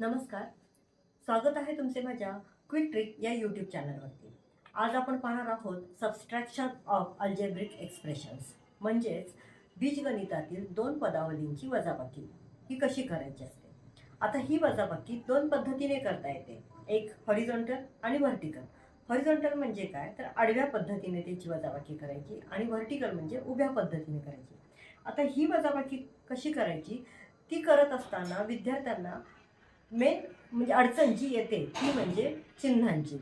नमस्कार. स्वागत आहे तुमचे माझ्या क्विक ट्रिक या यूट्यूब चॅनलवरती आज आपण पाहणार आहोत सबस्ट्रॅक्शन ऑफ अल्जेब्रिक एक्सप्रेशन्स म्हणजेच बीजगणितातील दोन पदावलींची वजाबाकी. ही कशी करायची असते? आता ही वजाबाकी दोन पद्धतीने करता येते. एक हॉरिझॉन्टल आणि व्हर्टिकल हॉरिझॉन्टल म्हणजे काय? तर आडव्या पद्धतीने त्याची वजाबाकी करायची आणि व्हर्टिकल म्हणजे उभ्या पद्धतीने करायची. आता ही वजाबाकी कशी करायची? ती करत असताना विद्यार्थ्यांना मेन म्हणजे अडचण जी येते ती म्हणजे चिन्हांची.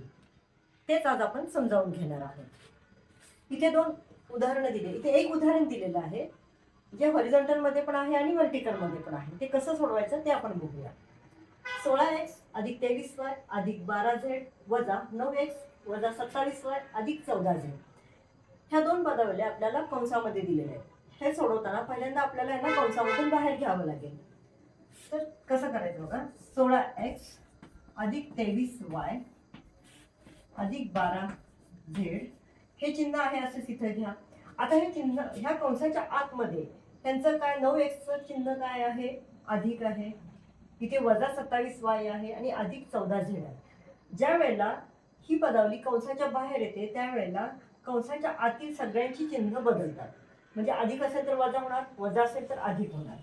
तेच आज आपण समजावून घेणार आहोत. इथे दोन उदाहरणं दिले. इथे एक उदाहरण दिलेलं आहे जे हॉरिझॉन्टलमध्ये पण आहे आणि व्हर्टिकलमध्ये पण आहे. ते कसं सोडवायचं ते आपण बघूया. सोळा एक्स अधिक तेवीस वाय अधिक बारा झेड वजा नऊ एक्स वजा सत्तावीस वाय अधिक चौदा झेड ह्या दोन पदावल्या आपल्याला कंसामध्ये दिलेल्या आहेत. हे सोडवताना पहिल्यांदा आपल्याला यांना कंसामधून बाहेर घ्यावं लागेल. तर कसं करायचं बघा? सोळा एक्स अधिक तेवीस वाय अधिक बारा झेड हे चिन्ह आहे असं तिथं घ्या. आता हे चिन्ह ह्या कंसाच्या आतमध्ये त्यांचं काय? नऊ एक्सचं चिन्ह काय आहे? अधिक आहे. इथे वजा सत्तावीस वाय आहे आणि अधिक चौदा झेड आहे. ज्या वेळेला ही पदावली कंसाच्या बाहेर येते त्यावेळेला कंसाच्या आतील सगळ्यांची चिन्ह बदलतात. म्हणजे अधिक असेल तर वजा होणार वजा असेल तर अधिक होणार.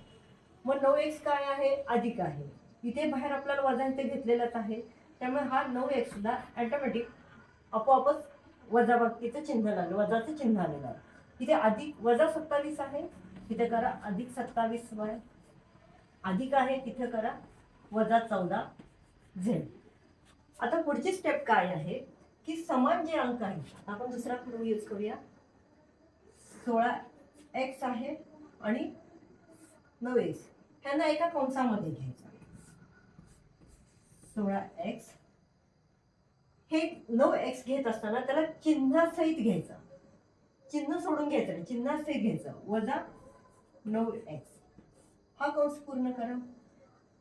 मग नऊ एक्स काय आहे? अधिक आहे. इथे बाहेर आपल्याला वजा इथे घेतलेलाच आहे. त्यामुळे हा नऊ एक्सला ॲटोमॅटिक आपोआपच वजाबाकीचं चिन्ह लागलं. वजाचं चिन्ह आलेलं आहे. इथे अधिक वजा सत्तावीस आहे. तिथे करा अधिक सत्तावीस वाय अधिक आहे. तिथे करा वजा चौदा झेड आता पुढची स्टेप काय आहे? की समान जे अंक आहेत आपण दुसरा क्लू यूज करूया. सोळा एक्स आहे आणि नऊ एक्स ह्यांना एका कंसामध्ये घ्यायचं. सोळा एक्स हे नऊ एक्स घेत असताना त्याला चिन्हासहित घ्यायचं. चिन्ह सोडून घ्यायचं नाही चिन्हासहित घ्यायचं. वजा नऊ एक्स हा कंस पूर्ण करा.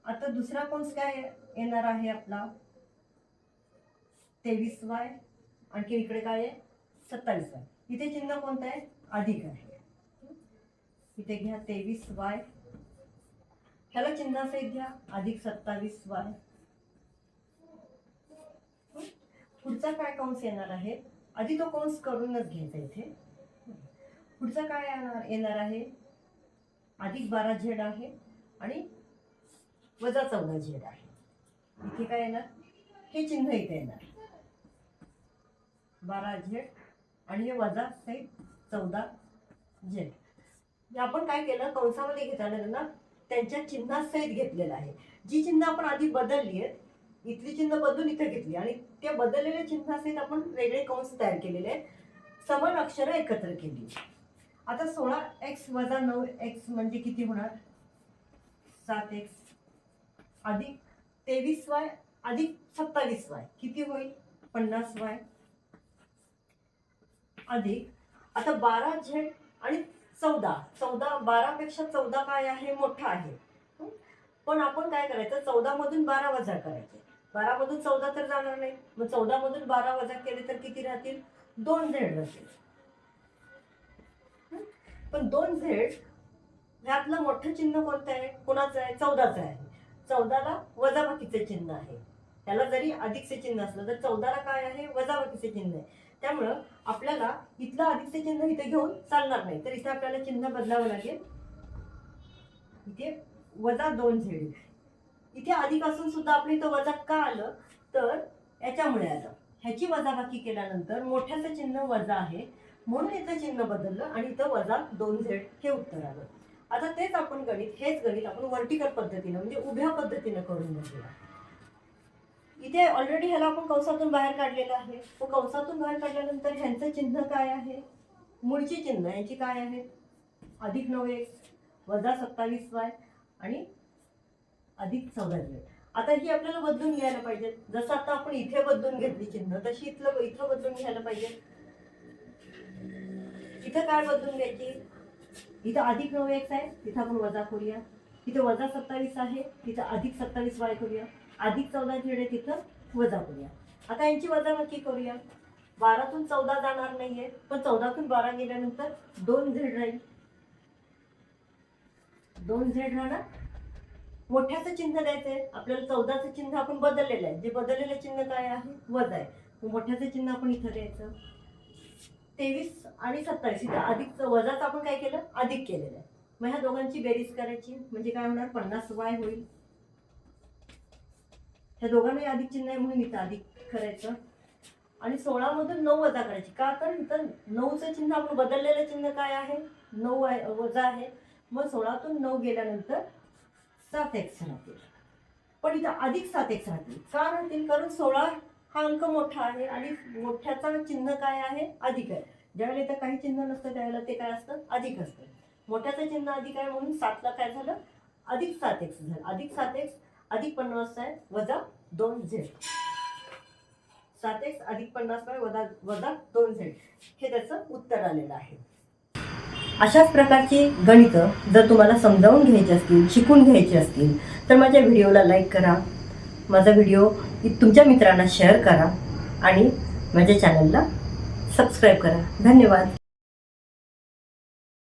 आता दुसरा कंस काय येणार आहे आपला? तेवीस वाय आणखी इकडे काय आहे? सत्तावीस वाय इथे चिन्ह कोणतं आहे? अधिक आहे. इथे घ्या तेवीस वाय ह्याला चिन्हासहित घ्या अधिक सत्तावीस वाय. पुढचा काय कंस येणार आहे? आधी तो कंस करूनच घ्यायचा इथे. पुढचा काय येणार आहे? अधिक बारा झेड आहे आणि वजा चौदा झेड आहे. इथे काय येणार? हे चिन्ह इथे येणार. बारा झेड आणि हे वजा सहित चौदा झेड. आपण काय केलं? कंसामध्ये घेताना त्यांना त्यांच्या चिन्हासहित घेतलेलं आहे. जी चिन्ह आपण आधी बदलली आहेत इथली चिन्ह बदलून इथे घेतली. आणि त्या बदललेल्या चिन्हासहित आपण वेगळे कंस तयार केलेले आहेत. समान अक्षरं एकत्र केली आता सोळा एक्स वजा नऊ एक्स म्हणजे किती होणार? सात एक्स अधिक तेवीस वाय अधिक सत्तावीस वाय किती होईल? पन्नास वाय अधिक. आता बारा झेड आणि चौदा. चौदा बारापेक्षा चौदा काय आहे? मोठा आहे. पण आपण काय करायचं? चौदा मधून बारा वजा करायचे. बारा मधून चौदा तर जाणार नाही. मग चौदा मधून बारा वजा केले तर किती राहतील? दोन झेड राहतील. पण दोन झेड ह्यातलं मोठं चिन्ह कोणतं आहे? कोणाचं आहे? चौदाचं आहे. चौदाला वजाबाकीचं चिन्ह आहे. त्याला जरी अधिकचे चिन्ह असलं तर चौदाला काय आहे? वजाबाकीचे चिन्ह आहे. त्यामुळं आपल्याला इथलं अधिकचे चिन्ह इथे घेऊन चालणार नाही. तर इथे आपल्याला चिन्ह बदलावं लागेल. इथे वजा दोन झेड इथे अधिक असून सुद्धा आपलं इथं वजा का आलं? तर याच्यामुळे आलं. ह्याची वजाबाकी केल्यानंतर मोठ्याचं चिन्ह वजा आहे. म्हणून इथं चिन्ह बदललं आणि इथं वजा दोन झेड हे उत्तर आलं. आता तेच आपण गणित हेच गणित आपण वर्टिकल पद्धतीनं म्हणजे उभ्या पद्धतीनं करून घेतलं इथे ऑलरेडी ह्याला आपण कंसातून बाहेर काढलेलं आहे. मग कंसातून बाहेर काढल्यानंतर ह्यांचं चिन्ह काय आहे? मूळची चिन्ह यांची काय आहेत अधिक नऊ एक्स वजा सत्तावीस वाय आणि अधिक चौदा आता ही आपल्याला बदलून घ्यायला पाहिजे. जसं आता आपण इथे बदलून घेतली चिन्ह तशी इथलं इथं बदलून घ्यायला पाहिजे. इथं काय बदलून घ्यायची? इथं अधिक नऊ एक्स आहे तिथं आपण वजा करूया. इथं वजा सत्तावीस आहे तिथं अधिक सत्तावीस वाय करूया. अधिक चौदा झेड आहे तिथं वजा करूया. आता यांची वजाबाकी करूया. बारातून चौदा जाणार नाहीये पण चौदातून बारा गेल्यानंतर दोन झेड राहील. दोन झेड राहणार. मोठ्याचं चिन्ह द्यायचंय. आपल्याला चौदाचं चिन्ह आपण बदललेलं आहे. जे बदललेलं चिन्ह काय आहे? वज आहे. मोठ्याचं चिन्ह आपण इथं द्यायचं. तेवीस आणि सत्तावीस. इथं अधिक वजाचं आपण काय केलं? अधिक केलेलं आहे. मग ह्या दोघांची बेरीज करायची. म्हणजे काय होणार? पन्नास वाय होईल. ह्या दोघांनाही अधिक चिन्ह आहे म्हणून इथं अधिक करायचं. आणि सोळामधून नऊ वजा करायची. का? तर इथं नऊचं चिन्ह आपण बदललेलं चिन्ह काय आहे? नऊ आहे वजा आहे. मग सोळातून नऊ गेल्यानंतर सात एक्स राहतील. पण इथं अधिक सात एक्स राहतील. का राहतील? कारण सोळा हा अंक मोठा आहे आणि मोठ्याचा चिन्ह काय आहे? अधिक आहे. ज्यावेळेला इथं काही चिन्ह नसतं त्यावेळेला ते काय असतं? अधिक असतं. मोठ्याचं चिन्ह अधिक आहे म्हणून सातला काय झालं? अधिक सात एक्स झालं. अधिक सात एक्स अधिक पन्नास आहे वजा दोन झेड. सात एक्स अधिक पन्नास बाय वजा वजा दोन झेड. हे त्याचं उत्तर आलेलं आहे. अशाच प्रकारची गणितं जर तुम्हाला समजावून घ्यायची असतील शिकून घ्यायची असतील तर माझ्या व्हिडिओला लाईक करा. माझा व्हिडिओ तुमच्या मित्रांना शेअर करा आणि माझ्या चॅनलला सबस्क्राईब करा. धन्यवाद.